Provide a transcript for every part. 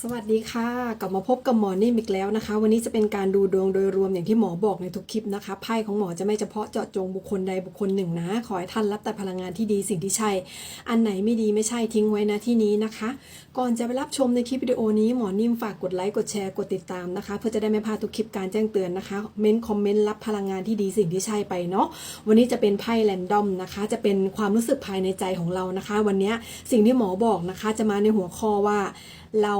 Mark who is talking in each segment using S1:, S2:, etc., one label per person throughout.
S1: สวัสดีค่ะ กลับมาพบกับหมอนิ่มอีกแล้วนะคะ วันนี้จะเป็นการดูดวงโดยรวมอย่างที่หมอบอกในทุกคลิปนะคะไพ่ของหมอจะไม่เฉพาะเจาะจงบุคคลใดบุคคลหนึ่งนะ ขอให้ท่านรับแต่พลังงานที่ดีสิ่งที่ใช่อันไหนไม่ดีไม่ใช่ทิ้งไว้นะที่นี้นะคะ ก่อนจะไปรับชมในคลิปวิดีโอนี้หมอนิ่มฝากกดไลค์กดแชร์กดติดตามนะคะ เพื่อจะได้ไม่พลาดทุกคลิปการแจ้งเตือนนะคะเม้นคอมเมนต์รับพลังงานที่ดีสิ่งที่ใช่ไปเนาะวันนี้จะเป็นไพ่แรนดอมนะคะ จะเป็นความรู้สึกภายในใจของเรานะคะ วันนี้สิ่งที่หมอบอกนะคะ จะมาในหัวข้อว่า เรา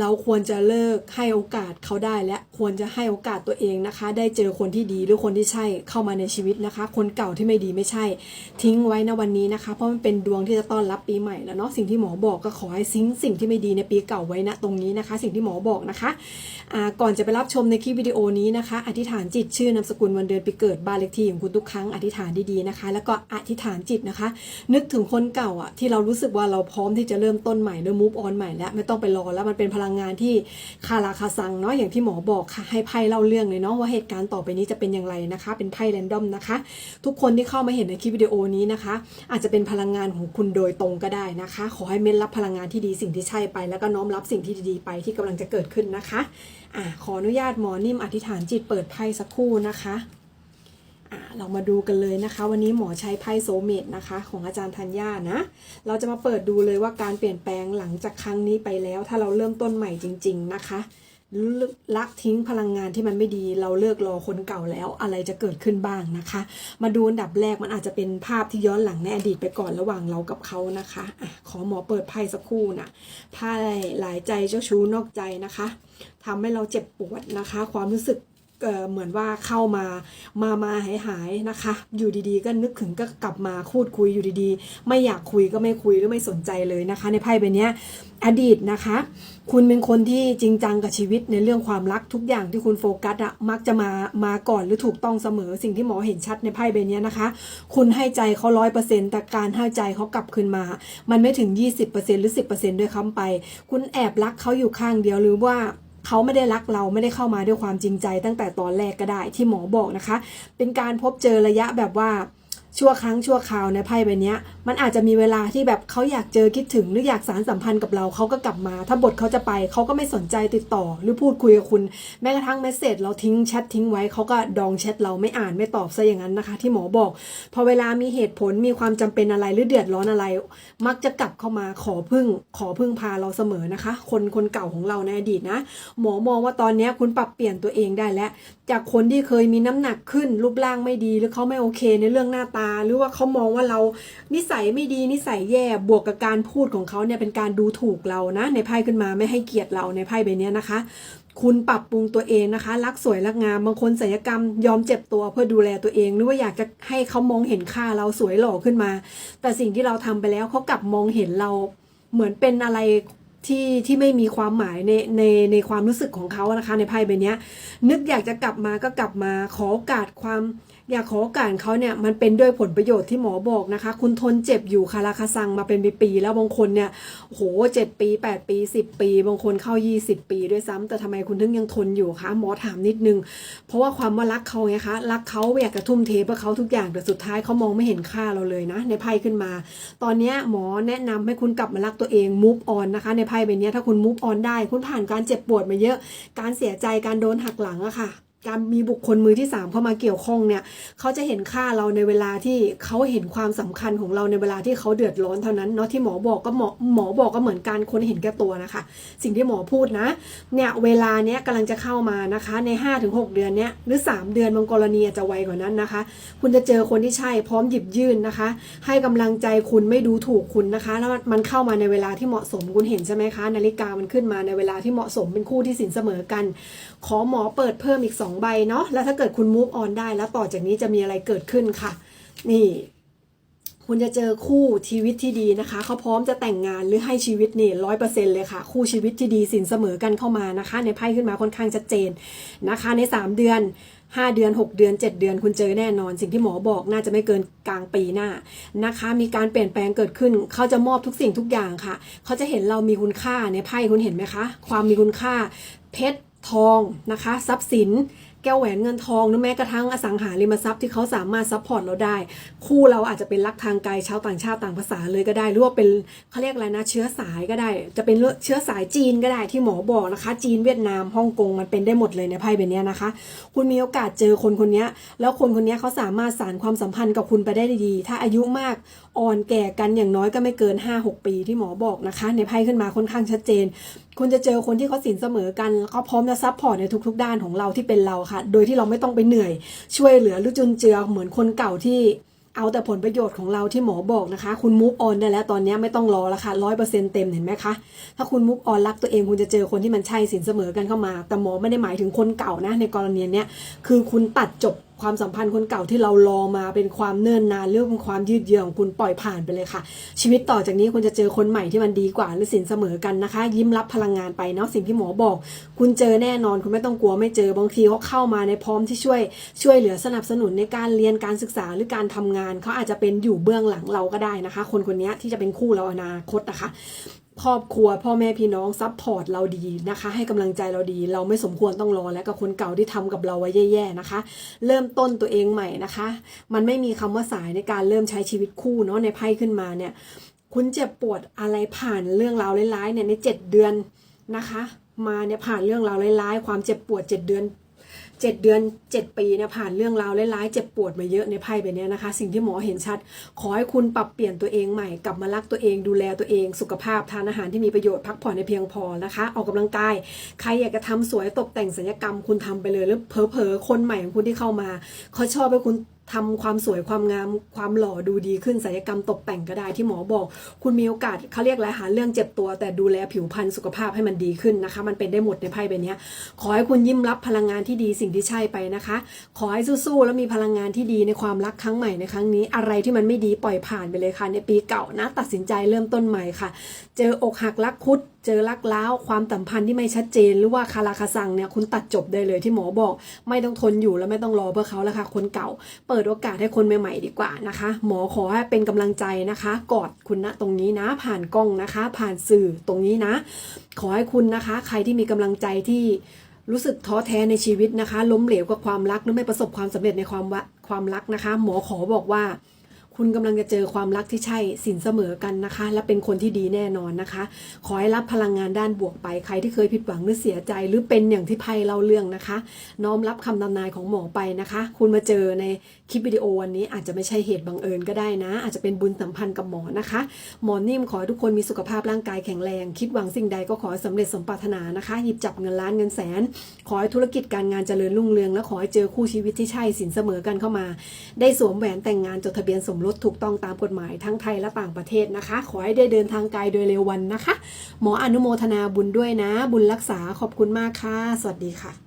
S1: เราควรจะเลิกให้โอกาสเขาได้และควรจะให้โอกาสตัวเองนะคะ ได้เจอคนที่ดีหรือคนที่ใช่เข้ามาในชีวิตนะคะ คนเก่าที่ไม่ดีไม่ใช่ ทิ้งไว้นะวันนี้นะคะ เพราะมันเป็นดวงที่จะต้อนรับปีใหม่แล้วเนาะสิ่งที่หมอบอกก็ขอให้ซิงสิ่งที่ไม่ดีในปีเก่าไว้นะตรงนี้นะคะ สิ่งที่หมอบอกนะคะก่อนจะไปรับชมในคลิปวิดีโอนี้นะคะ อธิษฐานจิตชื่อนามสกุลวันเดือนปีเกิดบ้านเลขที่ของคุณทุกครั้งอธิษฐานดีๆนะคะ แล้วก็อธิษฐานจิตนะคะ นึกถึงคนเก่าอะที่เรารู้สึกว่าเราพร้อมที่จะเริ่มต้นใหม่เริ่มมูฟออนใหม่แล้วไม่ต้องไปรอแล้วมันเป็นพลังังงานที่คาราคาซังเนาะอย่างที่หมอบอกค่ะให้ไพ่เล่าเรื่องเลยเนาะว่าเหตุการณ์ต่อไปนี้จะเป็นอย่างไรนะคะ เป็นไพ่แรนดอมนะคะ ทุกคนที่เข้ามาเห็นในคลิปวิดีโอนี้นะคะ อาจจะเป็นพลังงานของคุณโดยตรงก็ได้นะคะ ขอให้เม้นรับพลังงานที่ดีสิ่งที่ใช่ไป แล้วก็น้อมรับสิ่งที่ดีๆไปที่กำลังจะเกิดขึ้นนะคะอ่าขออนุญาตหมอนิ่มอธิษฐานจิตเปิดไพ่สักครู่นะคะ เรามาดูกันเลยนะคะ วันนี้หมอใช้ไพ่โซเมตนะคะ ของอาจารย์ธัญญานะ เราจะมาเปิดดูเลยว่าการเปลี่ยนแปลงหลังจากครั้งนี้ไปแล้ว ถ้าเราเริ่มต้นใหม่จริง ๆนะคะละทิ้งพลังงานที่มันไม่ดี เราเลิกรอคนเก่าแล้วอะไรจะเกิดขึ้นบ้างนะคะ มาดูอันดับแรกมันอาจจะเป็นภาพที่ย้อนหลังในอดีตไปก่อนระหว่างเรากับเขานะคะอะขอหมอเปิดไพ่สักครู่นะไพ่หลายใจเจ้าชู้นอกใจนะคะทำให้เราเจ็บปวดนะคะ ความรู้สึก เหมือนว่าเข้ามามามาหายหายนะคะ อยู่ดีๆ ก็นึกถึงก็กลับมาพูดคุยอยู่ดีๆ ไม่อยากคุยก็ไม่คุยหรือไม่สนใจเลยนะคะ ในไพ่ใบนี้อดีตนะคะ คุณเป็นคนที่จริงจังกับชีวิตในเรื่องความรักทุกอย่างที่คุณโฟกัสอะมักจะมามาก่อนหรือถูกต้องเสมอสิ่งที่หมอเห็นชัดในไพ่ใบนี้นะคะ คุณให้ใจเขาร้อยเปอร์เซ็นต์แต่การให้ใจเขากลับคืนมา มันไม่ถึง 20%หรือ 10%ด้วยคำไป คุณแอบรักเขาอยู่ข้างเดียวหรือว่า เขาไม่ได้รักเราไม่ได้เข้ามาด้วยความจริงใจตั้งแต่ตอนแรกก็ได้ที่หมอบอกนะคะ เป็นการพบเจอระยะแบบว่า ชั่วครั้งชั่วคราวในไพ่ใบนี้มันอาจจะมีเวลาที่แบบเขาอยากเจอคิดถึงหรืออยากสารสัมพันธ์กับเราเขาก็กลับมา ถ้าบทเขาจะไปเขาก็ไม่สนใจติดต่อ หรือพูดคุยกับคุณ แม้กระทั่งเมสเซจเราทิ้งแชททิ้งไว้เขาก็ดองแชทเราไม่อ่านไม่ตอบซะอย่างนั้นนะคะ ที่หมอบอก พอเวลามีเหตุผลมีความจำเป็นอะไรหรือเดือดร้อนอะไร มักจะกลับเข้ามาขอพึ่ง ขอพึ่งพาเราเสมอนะคะ คนคนเก่าของเราในอดีตนะหมอมองว่าตอนนี้คุณปรับเปลี่ยนตัวเองได้แล้ว จากคนที่เคยมีน้ำหนักขึ้นรูปร่างไม่ดีหรือเขาไม่โอเคในเรื่องหน้าตาหรือว่าเขามองว่าเรานิสัยไม่ดีนิสัยแย่บวกกับการพูดของเขาเนี่ยเป็นการดูถูกเรานะ ในไพ่ขึ้นมาไม่ให้เกียรติเราในไพ่ใบนี้นะคะ คุณปรับปรุงตัวเองนะคะ รักสวยรักงามบางคนศัลยกรรมยอมเจ็บตัวเพื่อดูแลตัวเอง หรือว่าอยากจะให้เขามองเห็นค่าเราสวยหล่อขึ้นมา แต่สิ่งที่เราทำไปแล้วเขากลับมองเห็นเราเหมือนเป็นอะไรที่ที่ไม่มีความหมายในในในความรู้สึกของเขานะคะ ในไพ่ใบนี้นึกอยากจะกลับมาก็กลับมาขอโอกาสความ อยากขอกาสเขาเนี่ยมันเป็นด้วยผลประโยชน์ที่หมอบอกนะคะ คุณทนเจ็บอยู่คาราคาซังมาเป็นปีๆแล้วบางคนเนี่ยโหเจ็ดปีแปดปีสิบปี บางคนเข้ายี่สิบปีด้วยซ้ำแต่ทำไมคุณถึงยังทนอยู่คะหมอถามนิดนึง เพราะว่าความว่ารักเขาไงคะรักเขาอยากจะทุ่มเทเพื่อเขาทุกอย่างแต่สุดท้ายเขามองไม่เห็นค่าเราเลยนะ ในไพ่ขึ้นมา ตอนนี้หมอแนะนำให้คุณกลับมารักตัวเอง move on นะคะ ในไพ่ใบนี้ถ้าคุณ move on ได้ คุณผ่านการเจ็บปวดมาเยอะ การเสียใจการโดนหักหลังอะค่ะ การมีบุคคลมือที่สามเข้ามาเกี่ยวข้องเนี่ยเขาจะเห็นค่าเราในเวลาที่เขาเห็นความสำคัญของเราในเวลาที่เขาเดือดร้อนเท่านั้นเนาะที่หมอบอกก็หมอหมอบอกก็เหมือนการคนเห็นแก่ตัวนะคะ สิ่งที่หมอพูดนะเนี่ยเวลาเนี้ยกำลังจะเข้ามานะคะใน 5-6 เดือนเนี้ยหรือ 3 เดือนบางกรณีอาจจะไวกว่านั้นนะคะ คุณจะเจอคนที่ใช่พร้อมหยิบยื่นนะคะ ให้กำลังใจคุณไม่ดูถูกคุณนะคะ แล้วมันเข้ามาในเวลาที่เหมาะสมคุณเห็นใช่ไหมคะ นาฬิกามันขึ้นมาในเวลาที่เหมาะสมเป็นคู่ที่สินเสมอกัน ขอหมอเปิดเพิ่มอีก2 ใบเนาะแล้วถ้าเกิดคุณ move on ได้แล้วต่อจากนี้จะมีอะไรเกิดขึ้นค่ะ นี่ คุณจะเจอคู่ชีวิตที่ดีนะคะ เขาพร้อมจะแต่งงานหรือให้ชีวิตนี่ร้อยเปอร์เซ็นเลยค่ะ คู่ชีวิตที่ดีสินเสมอกันเข้ามานะคะ ในไพ่ขึ้นมาค่อนข้างชัดเจนนะคะ ใน 3 เดือน5เดือน6เดือน7เดือนคุณเจอแน่นอน สิ่งที่หมอบอกน่าจะไม่เกินกลางปีหน้านะคะ มีการเปลี่ยนแปลงเกิดขึ้น เขาจะมอบทุกสิ่งทุกอย่างค่ะ เขาจะเห็นเรามีคุณค่าในไพ่คุณเห็นไหมคะ ความมีคุณค่า เพชร ทองนะคะ ทรัพย์สิน ก้วแหวนเงินทองหรือแม้กระทั่งอสังหาริมทรัพย์ที่เขาสามารถซัพพอร์ตเราได้ คู่เราอาจจะเป็นรักทางไกลชาวต่างชาติต่างภาษาเลยก็ได้ หรือว่าเป็นเขาเรียกอะไรนะ เชื้อสายก็ได้ จะเป็นเชื้อสายจีนก็ได้ที่หมอบอกนะคะ จีนเวียดนามฮ่องกงมันเป็นได้หมดเลยในไพ่แบบนี้นะคะ คุณมีโอกาสเจอคนคนนี้แล้วคนคนนี้เขาสามารถสานความสัมพันธ์กับคุณไปได้ดี ถ้าอายุมากอ่อนแก่กันอย่างน้อยก็ไม่เกิน 5-6 ปีที่หมอบอกนะคะ ในไพ่ขึ้นมาค่อนข้างชัดเจน คุณจะเจอคนที่เขาสินเสมอกันแล้วก็พร้อมจะซัพพอร์ตในทุก ๆ ด้านของเราที่เป็นเราค่ะโดยที่เราไม่ต้องไปเหนื่อย ช่วยเหลือหรือจุนเจือเหมือนคนเก่าที่เอาแต่ผลประโยชน์ของเราที่หมอบอกนะคะ คุณมุกออนได้แล้วตอนนี้ไม่ต้องรอแล้วค่ะร้อยเปอร์เซ็นต์เต็มเห็นไหมคะ ถ้าคุณมุกออนรักตัวเองคุณจะเจอคนที่มันใช่สินเสมอกันเข้ามา แต่หมอไม่ได้หมายถึงคนเก่านะ ในกรณีเนี้ยคือคุณตัดจบ ความสัมพันธ์คนเก่าที่เรารอมาเป็นความเนิ่นนานเรื่อเป็นความยืดเยื้อของคุณปล่อยผ่านไปเลยค่ะ ชีวิตต่อจากนี้คุณจะเจอคนใหม่ที่มันดีกว่าหรือสินเสมอกันนะคะ ยิ้มรับพลังงานไปเนาะสิ่งที่หมอบอก คุณเจอแน่นอนคุณไม่ต้องกลัวไม่เจอบางทีเขาเข้ามาในพร้อมที่ช่วย ช่วยเหลือสนับสนุนในการเรียนการศึกษาหรือการทำงานเขาอาจจะเป็นอยู่เบื้องหลังเราก็ได้นะคะ คนคนนี้ที่จะเป็นคู่เราอนาคตนะคะ ครอบครัวพ่อแม่พี่น้องซัพพอร์ตเราดีนะคะ ให้กำลังใจเราดี เราไม่สมควรต้องรอและกับคนเก่าที่ทำกับเราไว้แย่ๆนะคะ เริ่มต้นตัวเองใหม่นะคะ มันไม่มีคำว่าสายในการเริ่มใช้ชีวิตคู่เนาะในไพ่ขึ้นมาเนี่ย คุณเจ็บปวดอะไรผ่านเรื่องราวร้ายๆเนี่ยในเจ็ดเดือนนะคะ มาเนี่ยผ่านเรื่องราวร้ายๆ ความเจ็บปวดเจ็ดเดือน เจ็ดเดือนเจ็ดปีเนี่ยผ่านเรื่องราวร้ายๆเจ็บปวดมาเยอะในไพ่ใบนี้นะคะ สิ่งที่หมอเห็นชัด ขอให้คุณปรับเปลี่ยนตัวเองใหม่กลับมารักตัวเองดูแลตัวเองสุขภาพทานอาหารที่มีประโยชน์พักผ่อนในเพียงพอนะคะ ออกกำลังกาย ใครอยากจะทำสวยตกแต่งศัลยกรรมคุณทำไปเลยหรือเพอเพอคนใหม่ของคุณที่เข้ามาเขาชอบให้คุณ ทำความสวยความงามความหล่อดูดีขึ้นศัลยกรรมตกแต่งก็ได้ที่หมอบอก คุณมีโอกาสเขาเรียกอะไรหาเรื่องเจ็บตัว แต่ดูแลผิวพรรณสุขภาพให้มันดีขึ้นนะคะ มันเป็นได้หมดในไพ่ใบนี้ขอให้คุณยิ้มรับพลังงานที่ดีสิ่งที่ใช่ไปนะคะ ขอให้สู้ๆแล้วมีพลังงานที่ดีในความรักครั้งใหม่ในครั้งนี้ อะไรที่มันไม่ดีปล่อยผ่านไปเลยค่ะ ในปีเก่านะ ตัดสินใจเริ่มต้นใหม่ค่ะ เจออกหักรักคุด เจอรักล้าวความสัมพันธ์ที่ไม่ชัดเจนหรือว่าคาราคาซังเนี่ยคุณตัดจบได้เลยที่หมอบอก ไม่ต้องทนอยู่แล้วไม่ต้องรอเพื่อเขาแล้วค่ะคนเก่า เปิดโอกาสให้คนใหม่ๆดีกว่านะคะ หมอขอให้เป็นกำลังใจนะคะ กอดคุณนะตรงนี้นะ ผ่านกล้องนะคะ ผ่านสื่อตรงนี้นะ ขอให้คุณนะคะ ใครที่มีกำลังใจที่รู้สึกท้อแท้ในชีวิตนะคะ ล้มเหลวกับความรักหรือไม่ประสบความสำเร็จในความความรักนะคะ หมอขอบอกว่า คุณกำลังจะเจอความรักที่ใช่สินเสมอกันนะคะ และเป็นคนที่ดีแน่นอนนะคะ ขอให้รับพลังงานด้านบวกไปใครที่เคยผิดหวังหรือเสียใจ หรือเป็นอย่างที่ไพ่เล่าเรื่องนะคะ น้อมรับคำทำนายของหมอไปนะคะ คุณมาเจอในคลิปวิดีโอวันนี้อาจจะไม่ใช่เหตุบังเอิญก็ได้นะ อาจจะเป็นบุญสัมพันธ์กับหมอนะคะ หมอนิ่มขอให้ทุกคนมีสุขภาพร่างกายแข็งแรง คิดหวังสิ่งใดก็ขอให้สำเร็จสมปรารถนานะคะ หยิบจับเงินล้านเงินแสน ขอให้ธุรกิจการงานเจริญรุ่งเรืองและขอให้เจอคู่ชีวิตที่ใช่สินเสมอกันเข้ามา ได้สวมแหวนแต่งงานจดทะเบียนสมรสถูกต้องตามกฎหมายทั้งไทยและต่างประเทศนะคะ ขอให้ได้เดินทางไกลโดยเร็ววันนะคะ หมออนุโมทนาบุญด้วยนะ บุญรักษาขอบคุณมากค่ะ สวัสดีค่ะ